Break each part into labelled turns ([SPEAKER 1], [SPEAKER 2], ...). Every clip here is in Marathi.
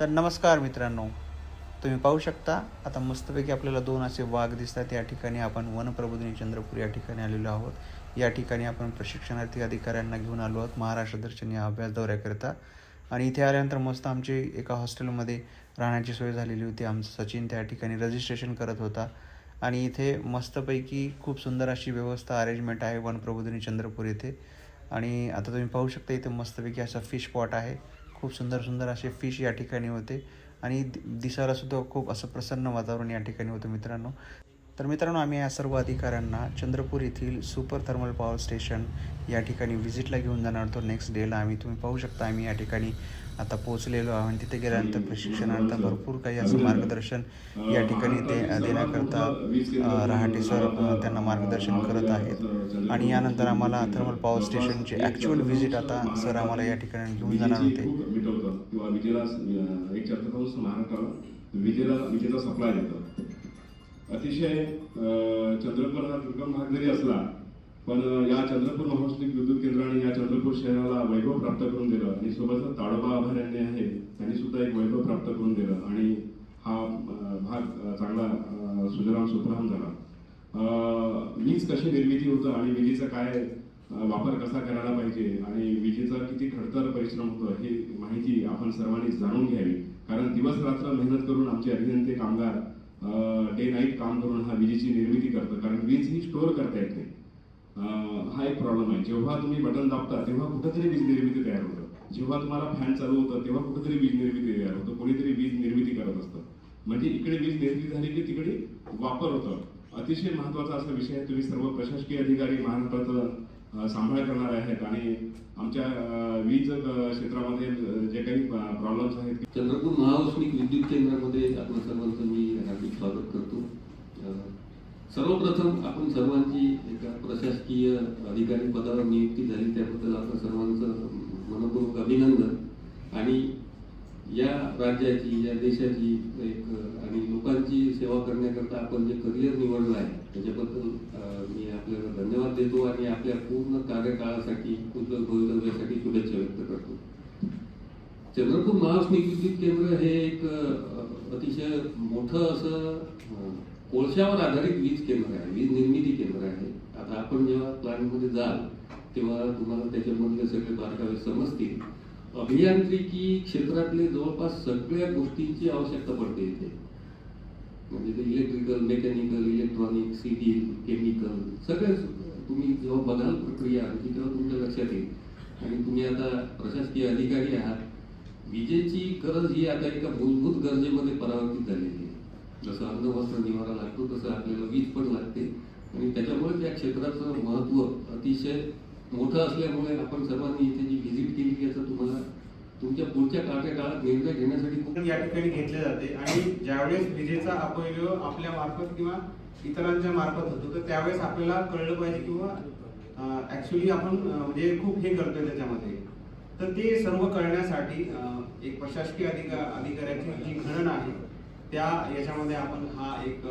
[SPEAKER 1] तर नमस्कार मित्रांनो तुम्ही पाहू शकता आता मस्तपैकी आपल्याला दोन असे वाघ दिसतात. या ठिकाणी आपण वनप्रबोधिनी चंद्रपूर या ठिकाणी आलेलो आहोत. या ठिकाणी आपण प्रशिक्षणार्थी अधिकाऱ्यांना घेऊन आलो आहोत महाराष्ट्र दर्शन या अभ्यास दौऱ्याकरिता. आणि इथे आल्यानंतर मस्त आमची एका हॉस्टेलमध्ये राहण्याची सोय झालेली होती. आमचं सचिन त्या ठिकाणी रजिस्ट्रेशन करत होता. आणि इथे मस्तपैकी खूप सुंदर अशी व्यवस्था अरेंजमेंट आहे वनप्रबोधिनी चंद्रपूर येथे. आणि आता तुम्ही पाहू शकता इथे मस्तपैकी असा फिश पॉट आहे. खूप सुंदर सुंदर असे फिश या ठिकाणी होते. आणि दि दिसायला सुद्धा खूप असं प्रसन्न वातावरण या ठिकाणी होतं मित्रांनो. तर मित्रांनो आम्ही या सर्व अधिकाऱ्यांना चंद्रपूर येथील सुपर थर्मल पॉवर स्टेशन या ठिकाणी व्हिजिटला घेऊन जाणार होतो. नेक्स्ट डेला आम्ही तुम्ही पाहू शकता आम्ही या ठिकाणी आता पोहोचलेलो आहोत. आणि तिथे गेल्यानंतर प्रशिक्षणानंतर भरपूर काही असं मार्गदर्शन या ठिकाणी ते देण्याकरता रहाटे सर त्यांना मार्गदर्शन करत आहेत. आणि यानंतर आम्हाला थर्मल पॉवर स्टेशनचे ॲक्च्युअल व्हिजिट आता सर आम्हाला या ठिकाणी घेऊन जाणार होते.
[SPEAKER 2] विजेला सप्लाय देतो. अतिशय चंद्रपूर हा दुर्गम भाग जरी असला पण या चंद्रपूर महाराष्ट्रीय विद्युत केंद्राने या चंद्रपूर शहराला वैभव प्राप्त करून दिलं आणि सोबतच ताडोबा अभयारण्य आहे त्यांनी सुद्धा एक वैभव प्राप्त करून दिलं आणि हा भाग चांगला सुजराम सुजलाम झाला. वीज कशी निर्मिती होतं आणि विजेचा काय वापर कसा करायला पाहिजे आणि विजेचा किती खडतर परिश्रम होतो ही माहिती आपण सर्वांनी जाणून घ्यावी. कारण दिवस रात्र मेहनत करून आमचे अभियंते कामगार डे नाईट काम करून हा विजेची निर्मिती करतो कारण वीज ही स्टोअर करता येत. नाही हा एक प्रॉब्लेम आहे. जेव्हा तुम्ही बटन दाबता तेव्हा कुठेतरी वीज निर्मिती तयार होतं. जेव्हा तुम्हाला फॅन चालू होतं तेव्हा कुठेतरी वीज निर्मिती तयार होतं. कोणीतरी वीज निर्मिती करत असतं. म्हणजे इकडे वीज निर्मिती झाली की तिकडे वापर होतो. अतिशय महत्त्वाचा असा विषय आहे. तुम्ही सर्व प्रशासकीय अधिकारी महाराष्ट्राचं सांभाळ करणारे आहेत. आणि आमच्या वीज क्षेत्रामध्ये जे काही प्रॉब्लेम्स आहेत.
[SPEAKER 3] चंद्रपूर महाऔष्णिक विद्युत केंद्रामध्ये आपण सर्वांचं मी स्वागत करतो. सर्वप्रथम आपण सर्वांची एका प्रशासकीय अधिकारी पदावर नियुक्ती झाली त्याबद्दल आपण सर्वांचं मनपूर्वक अभिनंदन. आणि या राज्याची या देशाची एक आणि लोकांची सेवा करण्याकरता आपण जे करिअर निवडलं आहे त्याच्याबद्दल मी आपल्याला धन्यवाद देतो आणि आपल्या पूर्ण कार्यकाळासाठी उज्ज्वल भवितव्यासाठी शुभेच्छा व्यक्त करतो. चंद्रपूर महाौष्णिक केंद्र हे एक अतिशय मोठं असं कोळशावर आधारित वीज केंद्र आहे वीज निर्मिती केंद्र आहे. आता आपण जेव्हा प्लॅनमध्ये जाल तेव्हा तुम्हाला त्याच्यामधले सगळे बारकावे समजतील. अभियांत्रिकी क्षेत्रातले जवळपास सगळ्या गोष्टींची आवश्यकता पडते इथे. म्हणजे ते electrical mechanical electronic civil chemical सगळ्याच तुम्ही जेव्हा बघाल प्रक्रिया की तेव्हा तुमच्या लक्षात येईल. आणि तुम्ही आता प्रशासकीय अधिकारी आहात विजेची गरज ही आता एका मूलभूत गरजेमध्ये परावर्तित झालेली आहे. जसं अन्न वस्त्र निवारा लागतो तसं आपल्याला वीज पण लागते. आणि त्याच्यामुळे त्या क्षेत्राचं महत्त्व अतिशय मोठं असल्यामुळे आपण सर्वांनी इथे जी व्हिजिट केली याचा तुम्हाला तुमच्या पुढच्या कार्यकाळात निर्णय घेण्यासाठी खूप
[SPEAKER 4] या ठिकाणी घेतले जाते. आणि ज्यावेळेस विजेचा अपयोग आपल्या मार्फत किंवा इतरांच्या मार्फत होतो तर त्यावेळेस आपल्याला कळलं पाहिजे किंवा ऍक्च्युली आपण म्हणजे खूप हे करतोय त्याच्यामध्ये. तर ते सर्व करण्यासाठी एक प्रशासकीय अधिका अधिकाऱ्याची जी घडण आहे त्या याच्यामध्ये आपण हा एक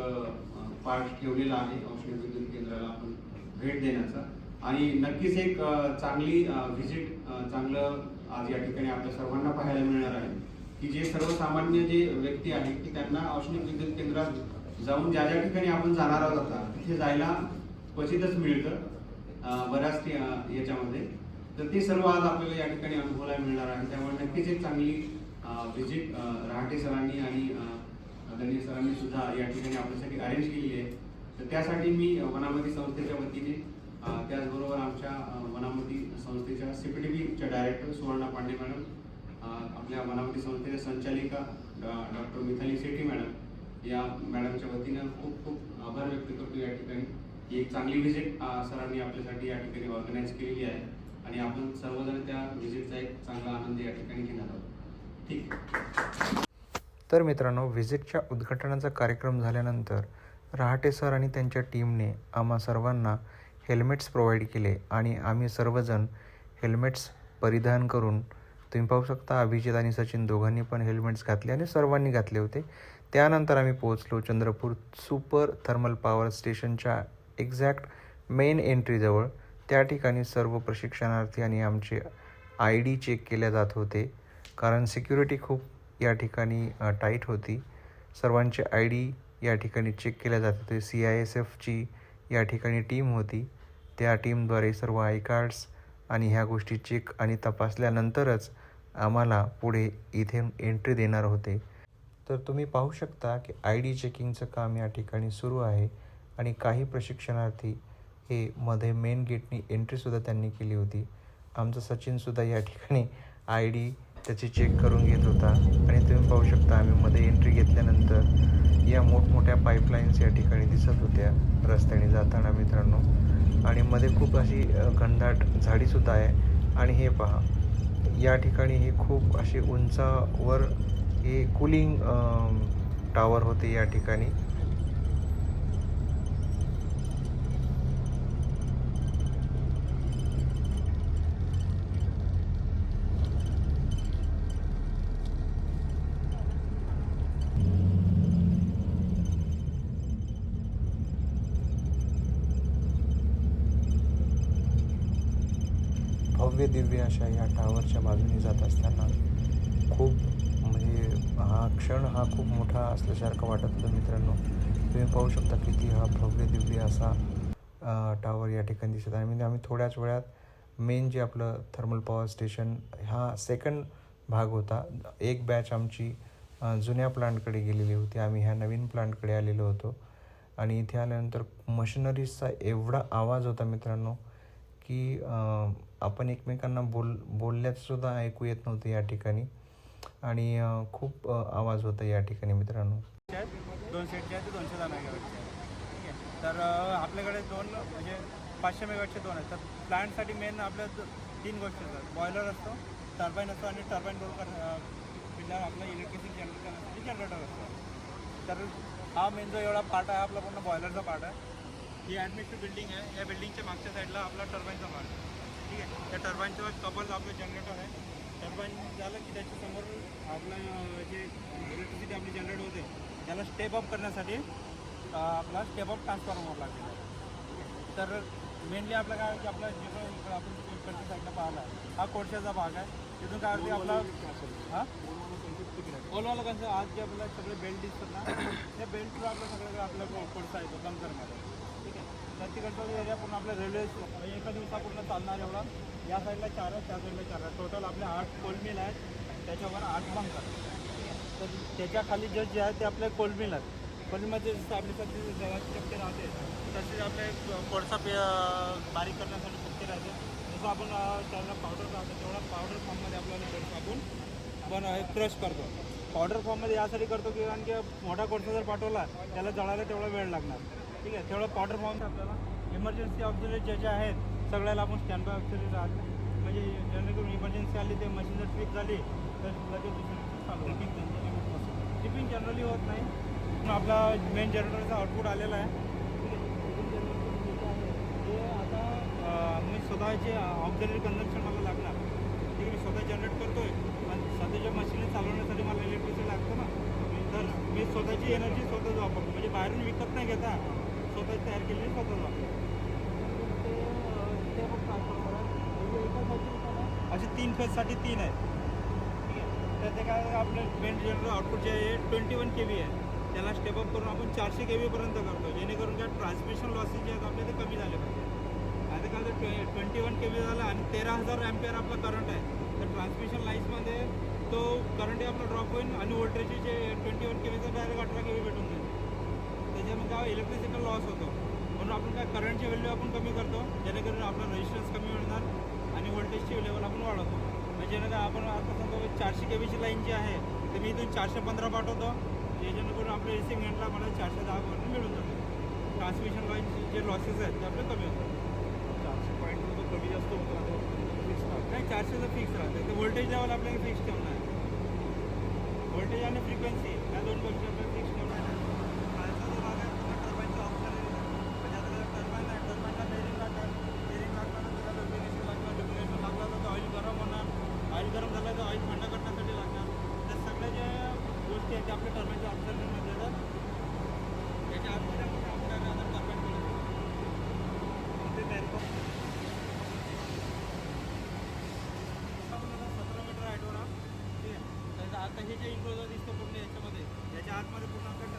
[SPEAKER 4] पार्ट ठेवलेला आहे औषध विद्युत केंद्राला आपण भेट देण्याचा. आणि नक्कीच एक चांगली व्हिजिट चांगलं आज या ठिकाणी आपल्या सर्वांना पाहायला मिळणार आहे. की जे सर्वसामान्य जे व्यक्ती आहेत की त्यांना औष्णिक विद्युत केंद्रात जाऊन ज्या ज्या ठिकाणी आपण जाणार आहोत आता तिथे जायला क्वचितच मिळतं बऱ्याच याच्यामध्ये. तर ते सर्व आज आपल्याला या ठिकाणी अनुभवायला मिळणार आहे. त्यामुळे नक्कीच एक चांगली व्हिजिट रहाटे सरांनी आणि गणेश सरांनी सुद्धा या ठिकाणी आपल्यासाठी अरेंज केली आहे. तर त्यासाठी मी वनामती संस्थेच्या वतीने त्याचबरोबर आमच्या वनामती संस्थेच्या सीपीडीबीच्या डायरेक्टर सुवर्णा पांडे मॅडम आपल्या वनामती संस्थेच्या संचालिका डॉक्टर मिथाली शेट्टी मॅडम या मॅडमच्या वतीनं खूप खूप आभार व्यक्त करतो या ठिकाणी. ही एक चांगली व्हिजिट सरांनी आपल्यासाठी या ठिकाणी ऑर्गनाईज केलेली आहे. आणि आपण सर्वजण त्या व्हिजिटचा एक चांगला आनंद या ठिकाणी घेणार आहोत. ठीक
[SPEAKER 1] तर मित्रांनो व्हिजिटच्या उद्घाटनाचा कार्यक्रम झाल्यानंतर रहाटे सर आणि त्यांच्या टीमने आम्हा सर्वांना हेल्मेट्स प्रोव्हाइड केले आणि आम्ही सर्वजण हेल्मेट्स परिधान करून तुम्ही पाहू शकता अभिजित आणि सचिन दोघांनी पण हेल्मेट्स घातले आणि सर्वांनी घातले होते. त्यानंतर आम्ही पोहोचलो चंद्रपूर सुपर थर्मल पॉवर स्टेशनच्या एक्झॅक्ट मेन एंट्रीजवळ त्या ठिकाणी सर्व प्रशिक्षणार्थी आणि आमचे आय डी चेक केल्या जात होते. कारण सिक्युरिटी खूप
[SPEAKER 5] या ठिकाणी टाईट होती. सर्वांचे आय डी या ठिकाणी चेक केल्या जात होते. सी आय एस एफची या ठिकाणी टीम होती. त्या टीमद्वारे सर्व आय कार्ड्स आणि ह्या गोष्टी चेक आणि तपासल्यानंतरच आम्हाला पुढे इथे एंट्री देणार होते. तर तुम्ही पाहू शकता की आय डी चेकिंगचं काम या ठिकाणी सुरू आहे आणि काही प्रशिक्षणार्थी हे मध्ये मेन गेटनी एंट्रीसुद्धा त्यांनी केली होती. आमचं सचिनसुद्धा या ठिकाणी आय डी त्याची चेक करून घेत होता. आणि तुम्ही पाहू शकता आम्ही मध्ये एंट्री घेतल्यानंतर या मोठमोठ्या पाईपलाईन्स या ठिकाणी दिसत होत्या रस्त्याने जाताना मित्रांनो. आणि मध्ये खूप अशी घनदाट झाडीसुद्धा आहे. आणि हे पहा या ठिकाणी हे खूप असे उंचावर हे कूलिंग टावर होते या ठिकाणी. भव्य दिव्य अशा या टावरच्या बाजूने जात असताना खूप म्हणजे हा क्षण हा खूप मोठा असल्यासारखा वाटत होतं मित्रांनो. तुम्ही पाहू शकता किती हा भव्य दिव्य असा टावर या ठिकाणी दिसत आहे. म्हणजे आम्ही थोड्याच वेळात मेन जे आपलं थर्मल पॉवर स्टेशन हा सेकंड भाग होता. एक बॅच आमची जुन्या प्लांटकडे गेलेली होती. आम्ही ह्या नवीन प्लांटकडे आलेलो होतो. आणि इथे आल्यानंतर मशिनरीजचा एवढा आवाज होता मित्रांनो की आपण एकमेकांना बोल बोलल्यातसुद्धा ऐकू येत नव्हतं या ठिकाणी. आणि खूप आवाज होता या ठिकाणी मित्रांनो.
[SPEAKER 6] दोनशे आहेत ते दोनशे दहा मेगावॅटचे. ठीक आहे. तर आपल्याकडे दोन म्हणजे पाचशे मेगावॅटचे दोन आहेत. तर प्लांटसाठी मेन आपल्या तीन गोष्टी असतात. बॉयलर असतो टर्बाईन असतो आणि टर्बाईन दोन कर पिल्लार आपलं इलेक्ट्रिसिटी जनरेट करण्यासाठी जनरेटर असतो. तर हा मेन जो एवढा पार्ट आहे आपला पूर्ण बॉयलरचा पार्ट आहे. ही ॲडमिशन बिल्डिंग आहे. या बिल्डिंगच्या मागच्या साईडला आपला टर्बाईनचा पार्ट आहे. ठीक आहे. त्या टर्बाईनच्या कबल आपलं जनरेटर आहे. टर्बाईन झालं की त्याच्यासमोर आपलं जे इलेक्ट्रिसिटी आपली जनरेट होते त्याला स्टेप अप करण्यासाठी आपला स्टेप अप ट्रान्सफॉर्मर लागलेला आहे. तर मेनली आपलं काय की आपला जिथं इकडं आपण इकडच्या साईडला पाहिला आहे हा कोळशाचा भाग आहे. तिथून काय होते आपला हां? ओलवाला कसं आज जे आपल्याला सगळे बेल्ट दिसतात ना त्या बेल्टवर आपलं सगळं आपलं कोडसा कोळसा येतो कमसरमध्ये आहे तर तिकडचा एरिया पूर्ण आपल्या रेल्वे एका दिवसा पूर्ण चालणार एवढा. या साईडला चार आहेत त्या साईडला चार आहेत. टोटल आपल्या आठ कोलमिल आहेत. त्याच्यावर आठ बंकर तर त्याच्याखाली जे जे आहे ते आपले कोलमिल आहेत. कोलमिलमध्ये जसं आपली सध्या जगाची चक्के राहते तसेच आपले कोळसा पे बारीक करण्यासाठी चक्के राहते. जसं आपण त्यांना त्याला पावडर राहतो तेवढा पावडर फॉर्ममध्ये आपल्याला कोळसा आपण. आपण क्रश करतो. पावडर फॉर्ममध्ये यासाठी करतो की कारण की मोठा कोळसा जर पाठवला त्याला जळायला तेवढा वेळ लागणार. ठीक आहे तेवढं पावडर फॉर्म आपल्याला इमर्जन्सी ऑक्सिजन जे जे आहेत सगळ्याला आपण स्टँड बाय ऑक्सिजन राहतो म्हणजे जेणेकरून इमर्जन्सी आली ते मशीन जर ट्रिप झाली तर लगेच दुसरी चालू ट्रिपिंग जनरली होत नाही. पण आपला मेन जनरेटरचा आउटपुट आलेला आहे. आहे आहे, ते आता मी स्वतःचे ऑक्सिजन कन्झम्पशन मला लागणार. ठीक आहे मी स्वतः जनरेट करतोय. पण स्वतःच्या मशीन चालवण्यासाठी मला इलेक्ट्रिसिटी लागतं ना. तर मी स्वतःची एनर्जी स्वतःच वापरतो. म्हणजे बाहेरून विकत नाही घेता. स्वतः तयार केलेली स्वतः वापरतो ते, ते मग असे तीन फेजसाठी तीन आहेत. ठीक आहे तर ते काय आपलं मेन जनरल आउटपुट जे आहे ट्वेंटी वन के व्ही आहे. त्याला स्टेप अप करून आपण चारशे के बीपर्यंत करतो जेणेकरून काय ट्रान्समिशन लॉसेस जे आहेत आपले ते कमी झाले पाहिजे. आता काय ट्वे ट्वेंटी वन के व्ही झाला आणि तेरा हजार ॲम्पियर आपला करंट आहे. तर ट्रान्समिशन लाईन्समध्ये तो करंटही आपला ड्रॉप होईल आणि व्होल्टेजचे जे ट्वेंटी वन के बीचं डायरेक्ट अठरा के व्ही भेटून जाईल. त्याच्यामध्ये काय इलेक्ट्रिसिटी लॉस होतो. म्हणून आपण काय करंटची व्हॅल्यू आपण कमी करतो जेणेकरून आपला रेजिस्टन्स कमी मिळणार आणि व्होल्टेजची लेवल आपण वाढवतो. म्हणजे जेणेकरून आपण आता समजा चारशे के बीची लाईन जी आहे तर मी इथून चारशे पंधरा पाठवतो जे जेणेकरून आपल्या रिसिंग एंडला मला चारशे दहापर्यंत मिळून जातो. ट्रान्समिशन लाईनचे जे लॉसेस आहेत ते आपले कमी होतात. चारशे पॉईंट कमी जास्त होतो नाही चारशेचं फिक्स राहते. ते व्होल्टेज लेवल आपल्याला फिक्स ठेवणं आहे व्होल्टेज आणि फ्रिक्वेन्सी या दोन गोष्टी आपल्याला फिक्स ठेवणं आहे खालचा जो भाग आहे तो टर्बाईनचा ऑप्शन म्हणजे आता टर्बाईन आहे टर्बाईनला बेरिंग लागणार बेरिंग लागणार त्याला डुप्लिकेशन लागणार डुप्लिकेशन लागला तर ऑइल गरम होणार ऑइल गरम झालं तर ऑइल थंड करण्यासाठी लागणार त्या सगळ्या ज्या गोष्टी आहेत त्या आपल्या टर्बाईनच्या ऑप्शनमध्ये येतात त्याच्या आतमध्ये आपण काम करायला आता टर्बाईन करू ते तयारी करू आपण आता सतरा मीटर हाईटवर आहोत ठीक आहे त्याच्या आत आता हे जे इन्क्लोजर दिसतं पूर्ण याच्यामध्ये. याच्या आतमध्ये पूर्ण जे.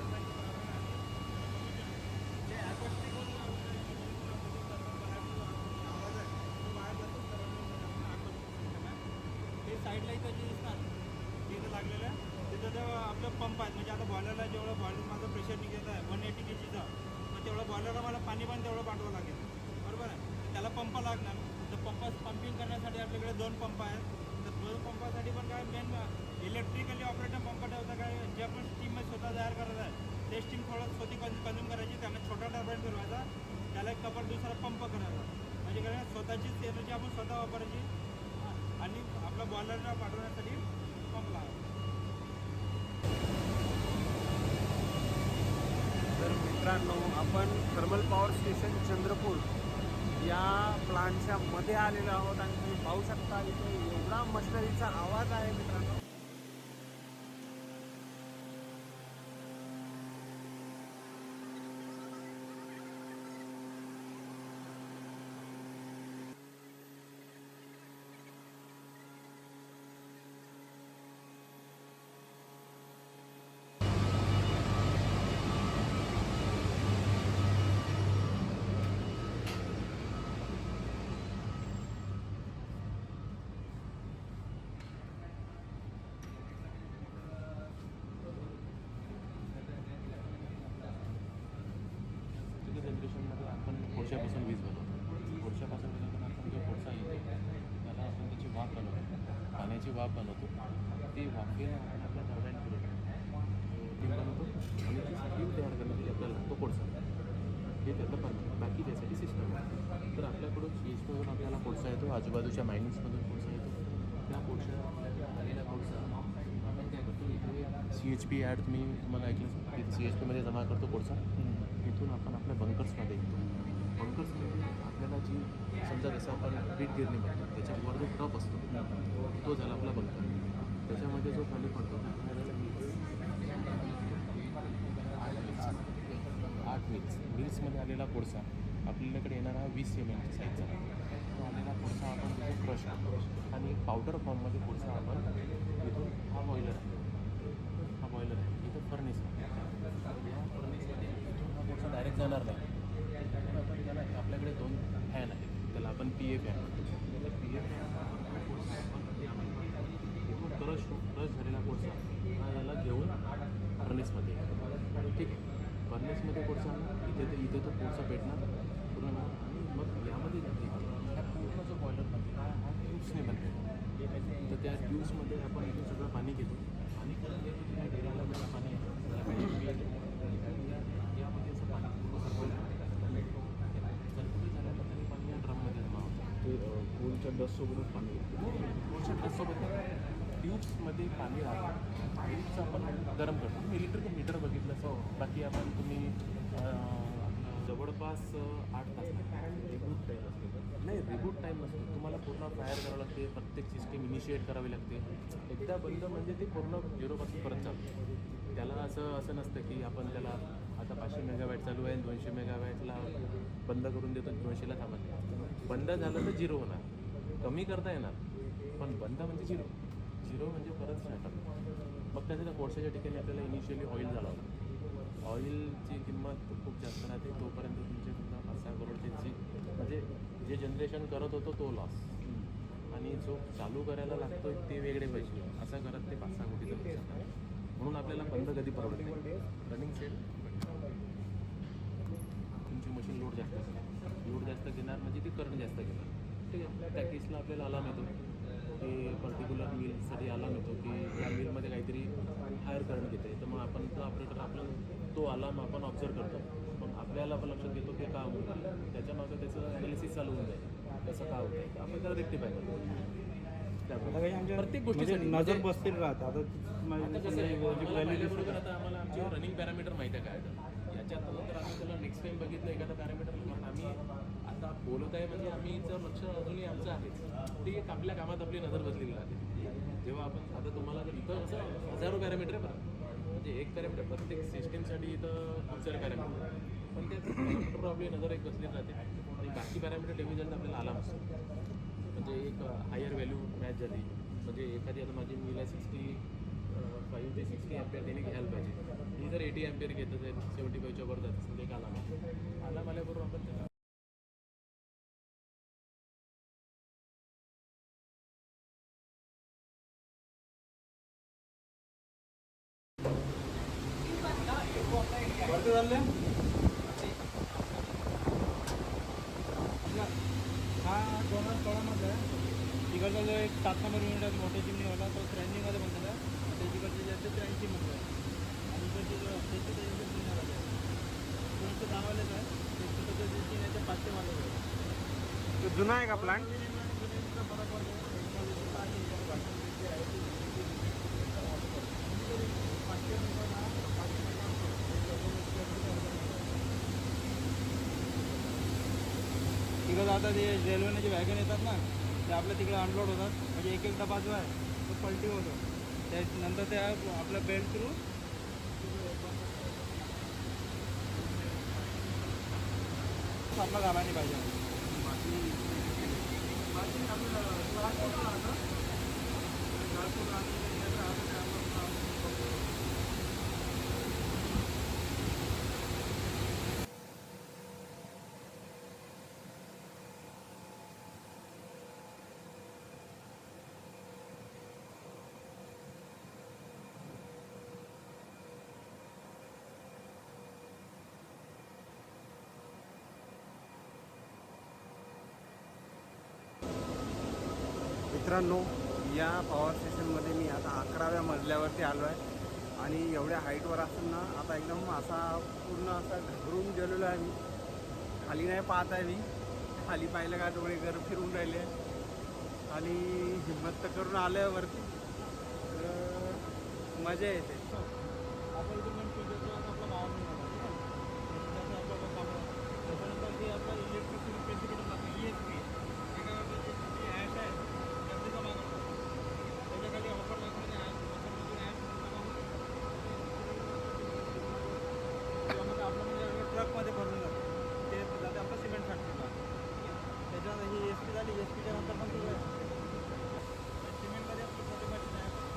[SPEAKER 6] हे साईडला इथं जे हे इथं लागलेलं आहे. तिथं ते आपलं पंप आहेत म्हणजे आता बॉयलरला जेवढं बॉयलर माझं प्रेशर निघत आहे वन एटी के जीचं मग तेवढं बॉयलरला मला पाणी पण तेवढं पाठवावं लागेल. बरोबर आहे? त्याला पंप लागणार. तर पंप पंपिंग करण्यासाठी आपल्याकडे दोन पंप आहेत. तर दोन पंपासाठी पण काय मेन इलेक्ट्रिकली ऑपरेटर पंप ठेवता काय जे आपण स्टीम स्वतः तयार करत आहे ते स्टीम थोडं स्वतः कन्झ्युम कन्झ्युम करायची त्याला छोटा टर्बाईन फिरवायचा त्याला एक कपर दुसरा पंप करायचा. म्हणजे काय? स्वतःचीच एनर्जी आपण स्वतः वापरायची. आणि आपल्या बॉयलरला पाठवण्यासाठी पंप लावायचा.
[SPEAKER 4] तर मित्रांनो आपण थर्मल पॉवर स्टेशन चंद्रपूर या प्लांटच्या मध्ये आलेलो आहोत आणि तुम्ही पाहू शकता इथे एवढा मशनरीचा आवाज आहे मित्रांनो
[SPEAKER 7] तिथे जनरेशनमध्ये आपण कोळशापासून वीज बनवतो कोळशापासून बनवताना आपण जो कोळसा येतो त्याला आपण त्याची वाफ बनवतो पाण्याची वाफ बनवतो ती वाफेला आपण आपल्या टर्बाईन फिरवतो टीम बनवतो आणि ती स्टीम तयार करण्यासाठी आपल्याला लागतो कोळसा हे त्याचं पण बाकी त्यासाठी सिस्टम आहे. तर आपल्याकडून सी एच पीवरून आपल्याला कोळसा येतो आजूबाजूच्या मायनिंग्समधून कोळसा येतो. त्या कोळसा आलेला कोळसा आपण काय करतो इथे सी एच पी ॲड तुम्ही तुम्हाला ऐकलं सी एच पीमध्ये जमा करतो कोळसा इथून आपण आपल्या बंकर्समध्ये येतो. बंकर्समध्ये आपल्याला जी समजा जसं आपण पीठ गिरणी म्हणतो त्याच्यावर जो टप असतो तो झाला आपला बंकर त्याच्यामध्ये जो खाली पडतो. आठ मिल्स मिल्समध्ये आलेला कोळसा आपल्याकडे येणारा वीस एम एमची साईजचा तो आलेला कोळसा आपण तिथे क्रश आणि पावडर फॉर्ममध्ये कोळसा आपण इथून हा बॉयलर आहे. हा बॉयलर आहे. इथं फर्निस आहे या इथून हा कोळसा डायरेक्ट जाणार नाही. ठीक आहे. फर्नेसमध्ये कोळसा आला इथे ते इथे तो कोळसा भेटणार पूर्ण आणि मग यामध्ये ह्या पूर्ण जो बॉयलर बनते हा हा ट्यूब्सने बनते. तर त्या ट्यूब्समध्ये आपण इथून सगळं पाणी घेतो. पाणी करून घेतो की या डेऱ्याला पाणी यामध्ये असं पाणी पूर्ण सर्क्युलेट सर्क्युलेट झाल्यानंतर पाणी या ड्रममध्ये जमा होतं.
[SPEAKER 4] ते कोलच्या डस्टसोबतच पाणी
[SPEAKER 7] कोळशा ट्रससोबत ट्यूब्समध्ये पाणी राहतं ट्यूब्स आपण गरम करतो. तुम्ही इलेक्ट्रिक मीटर बघितलं असं. बाकी आपण तुम्ही जवळपास आठ तास रिबूट टाईम असतो नाही रिबूट टाईम नसतो तुम्हाला पूर्ण फायर करावं लागते. प्रत्येक सिस्टीम इनिशिएट करावी लागते. एकदा बंद म्हणजे ते पूर्ण झिरोपासून परत चालतं. त्याला असं असं नसतं की आपण त्याला आता पाचशे मेगावॅट चालू आहे दोनशे मेगावॅटला बंद करून देतो दोनशेला थांबत बंद झालं तर झिरो होणार. कमी करता येणार. पण बंद म्हणजे झिरो झिरो म्हणजे परत स्टार्टअप मग त्याला कोळशाच्या ठिकाणी आपल्याला इनिशियली ऑइल झालं ऑइलची किंमत खूप जास्त राहते तोपर्यंत तुमचे समजा पाच सहा करोडची म्हणजे जे जनरेशन करत होतो तो लॉस आणि जो चालू करायला लागतो ते वेगळे पैसे. असं करत ते पाच सहा कोटीचं नुकसान आहे. म्हणून आपल्याला बंद कधी परवडत नाही. रनिंग सेट तुमची मशीन लोड जास्त लोड जास्त घेणार म्हणजे ती करंट जास्त घेणार. ठीक आहे. त्या केसला आपल्याला अलार्म येतो. की पर्टिक्युलर मिलसाठी अलार्म येतो की या मिलमध्ये काहीतरी हायर करंट घेते तर मग आपण तो ऑपरेटर आपलं तो अलार्म आपण ऑब्झर्व करतो. मग आपल्याला पण लक्षात घेतो की का होत आहे त्याच्यामागं त्याचं ॲनालिसिस चालू होऊन जाईल. कसं का होतं आहे आपण त्याला रेक्टिफाय करतो. प्रत्येक गोष्टीसाठी
[SPEAKER 6] नजर
[SPEAKER 7] म्हणजे-
[SPEAKER 6] बसतील राहत आता
[SPEAKER 7] कसं आहे, आम्हाला पाहिल्याबरोबर आता आम्हाला आमचे रनिंग पॅरामीटर माहीत आहे काय याच्यात आम्ही त्याला नेक्स्ट टाइम बघितलं एखादा पॅरामीटर आम्ही बोलत आहे म्हणजे आम्हीचं लक्ष अजूनही आमचं आहे. ते एक आपल्या कामात आपली नजर बसलेली राहते. जेव्हा आपण आता तुम्हाला जर इथं असं हजारो पॅरामीटर आहे म्हणजे एक पॅरामीटर प्रत्येक सिस्टीमसाठी इथं खूप सारे पॅरामीटर पण त्या पॅरामीटरवर आपली नजर एक बसलेली राहते. आणि बाकी पॅरामीटर डिव्हिजन आपल्याला आला असतो म्हणजे एक हायर व्हॅल्यू मॅच झाली. म्हणजे एखादी आता माझी मुलीला आहे सिक्स्टी फाईव्ह ते सिक्स्टी अँपियर त्याने घ्यायला पाहिजे. मी जर एटी अँपियर घेत तर सेवन्टी फाईव्हच्या वर जात असेल ते आला आला आपण त्याला
[SPEAKER 6] वरती चालले हा दोन आहे. तिकडचा जो एक सात नंबर युनिट आहे मोठ्या चिमणीवाला तो त्र्याऐंशीमध्ये बनलेला आहे. आणि त्याच्याकडचे जे आहे ते त्र्याऐंशीमध्ये आहे. आणि इकडचे जो असते ते त्याचे तीन वाले आहे. दोनशे दहावालेच आहे? त्याचे जे तीन आहे ते पाचशे वाले आहे
[SPEAKER 4] तो जुना आहे का प्लांट
[SPEAKER 6] तिकडं आता ते रेल्वेने जे वॅगन येतात ना ते आपल्या तिकडे अनलोड होतात. म्हणजे एक एकदा बाजू आहे तो पलटी होतो. त्यानंतर त्या आपल्या बेल्ट थ्रू आपला झाला नाही पाहिजे
[SPEAKER 4] मित्रांनो या पॉवर स्टेशनमध्ये मी आता अकराव्या मजल्यावरती आलो आहे. आणि एवढ्या हाईटवर असताना आता एकदम असा पूर्ण असा घरून गेलेलो आहे मी. खाली नाही पाहत आहे मी. खाली पाहिलं का डोळे घर फिरून राहिले. आणि हिंमत तर करून आलं वरती. तर मजा येते.
[SPEAKER 6] आपण इक्विपमेंट फील देतो आणि आपला भाव नाही होणार, ठीक आहे? त्याचं आपल्याला काम आहे. त्याच्यानंतर जे आपलं इलेक्ट्रिसिटी पेसिफिकेशन लागतं ई एस पी त्याच्यावरती जे जी ॲश आहे त्याचा मागवतो त्याच्याखाली ऑफर लागतो ॲश ऑफरमधून ॲश त्यामध्ये आपलं म्हणजे ट्रकमध्ये भरून जातं ते जाते आपलं सिमेंट फॅक्टरीला ठीक आहे त्याच्यानंतर ही एस पी झाली एस पीच्या नंतर पण तुझं सिमेंटमध्ये आपली छोटी मशीन आहे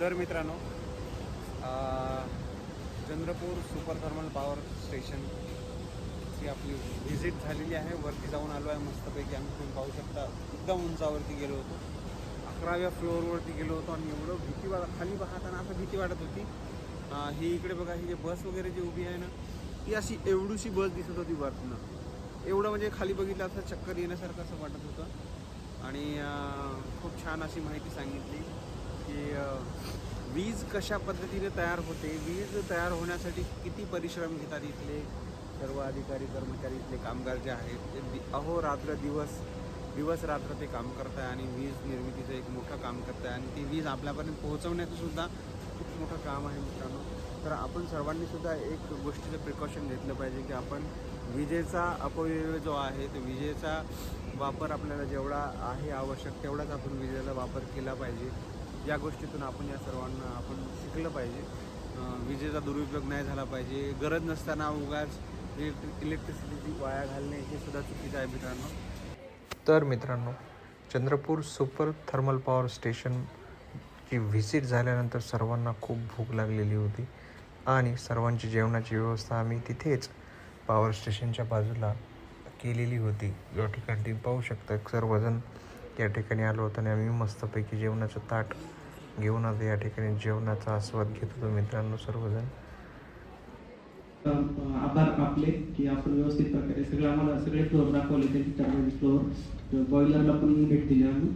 [SPEAKER 4] तर मित्रांनो चंद्रपूर सुपर थर्मल पॉवर स्टेशनची आपली व्हिजिट झालेली आहे. वरती जाऊन आलो आहे. मस्तपैकी आम्ही तुम्ही पाहू शकता एकदम उंचावरती गेलो होतो. अकराव्या फ्लोअरवरती गेलो होतो आणि एवढं भीती वाटत खाली पाहताना असं भीती वाटत होती. ही इकडे बघा ही जे बस वगैरे जी उभी आहे ना ती अशी एवढीशी बस दिसत होती वरतनं. एवढं म्हणजे खाली बघितलं असं चक्कर येण्यासारखं असं वाटत होतं. आणि खूप छान अशी माहिती सांगितली. की वीज कशा पद्धतीने तयार होते? वीज तयार होण्यासाठी किती परिश्रम घेतात इथले सर्व अधिकारी कर्मचारी इथले कामगार जे आहेत? ते दि अहोरात्र दिवस दिवस रात्र ते काम करत आहे आणि वीज निर्मितीचं एक मोठं काम करत आहे आणि ती वीज आपल्यापर्यंत पोहोचवण्याचं सुद्धा खूप मोठं काम आहे मित्रांनो. तर आपण सर्वांनी सुद्धा एक गोष्टीचं प्रिकॉशन घेतलं पाहिजे की आपण विजेचा अपव्यय जो आहे तो विजेचा वापर आपल्याला जेवढा आहे आवश्यक तेवढाच आपण विजेचा वापर केला पाहिजे. या गोष्टीतून आपण या सर्वांना आपण शिकलं पाहिजे. विजेचा दुरुपयोग नाही झाला पाहिजे. गरज नसताना उगाच इलेक्ट्रिक इलेक्ट्रिसिटीची वाया घालणे हे सुद्धा चुकीचं आहे मित्रांनो.
[SPEAKER 5] तर मित्रांनो चंद्रपूर सुपर थर्मल पॉवर स्टेशनची व्हिजिट झाल्यानंतर सर्वांना खूप भूक लागलेली होती आणि सर्वांची जेवणाची व्यवस्था आम्ही तिथेच पॉवर स्टेशनच्या बाजूला केलेली होती. या ठिकाणी पाहू शकता सर्वजण या ठिकाणी आलो होतो आणि आम्ही मस्तपैकी जेवणाचं ताट घेऊन आता या ठिकाणी जेवणाचा आस्वाद घेत होतो मित्रांनो सर्वजण.
[SPEAKER 8] आभार आपले की आपण व्यवस्थित प्रकारे सगळं आम्हाला सगळे फ्लोअर दाखवले त्यांची टर्बाईन फ्लोअर बॉयलरला पण भेट दिली आम्ही.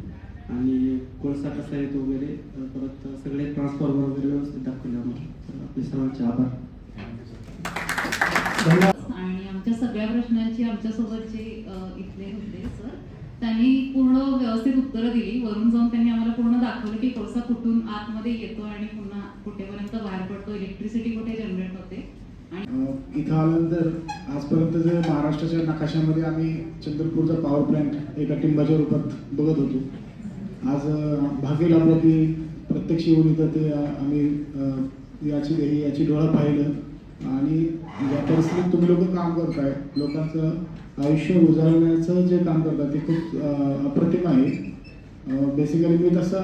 [SPEAKER 8] आणि कोळसा कसा येतो वगैरे परत सगळे ट्रान्सफॉर्मर वगैरे व्यवस्थित दाखवले आम्हाला. आपले सर्वांचे आभार. धन्यवाद
[SPEAKER 9] आणि आमच्या सगळ्या प्रश्नांची आमच्यासोबत जे इथले होते सर. त्यांनी पूर्ण व्यवस्थित उत्तरं दिली. वरून जाऊन त्यांनी आम्हाला पूर्ण दाखवलं की कोळसा कुठून आतमध्ये येतो आणि पुन्हा कुठेपर्यंत बाहेर पडतो. इलेक्ट्रिसिटी कुठे जनरेट होते? आणि
[SPEAKER 10] इथं आल्यानंतर आजपर्यंत जे महाराष्ट्राच्या नकाशामध्ये आम्ही चंद्रपूरचा पॉवर प्लॅन्ट एका टिंबाच्या रूपात बघत होतो. आज भाग्य लाभलं की प्रत्यक्ष येऊन इथं ते आम्ही याची याची डोळा पाहिलं. आणि ज्या परिस्थितीत तुम्ही लोक काम करताय. लोकांचं आयुष्य उजाळण्याचं जे काम करतात ते खूप अप्रतिम आहे. बेसिकली मी तसं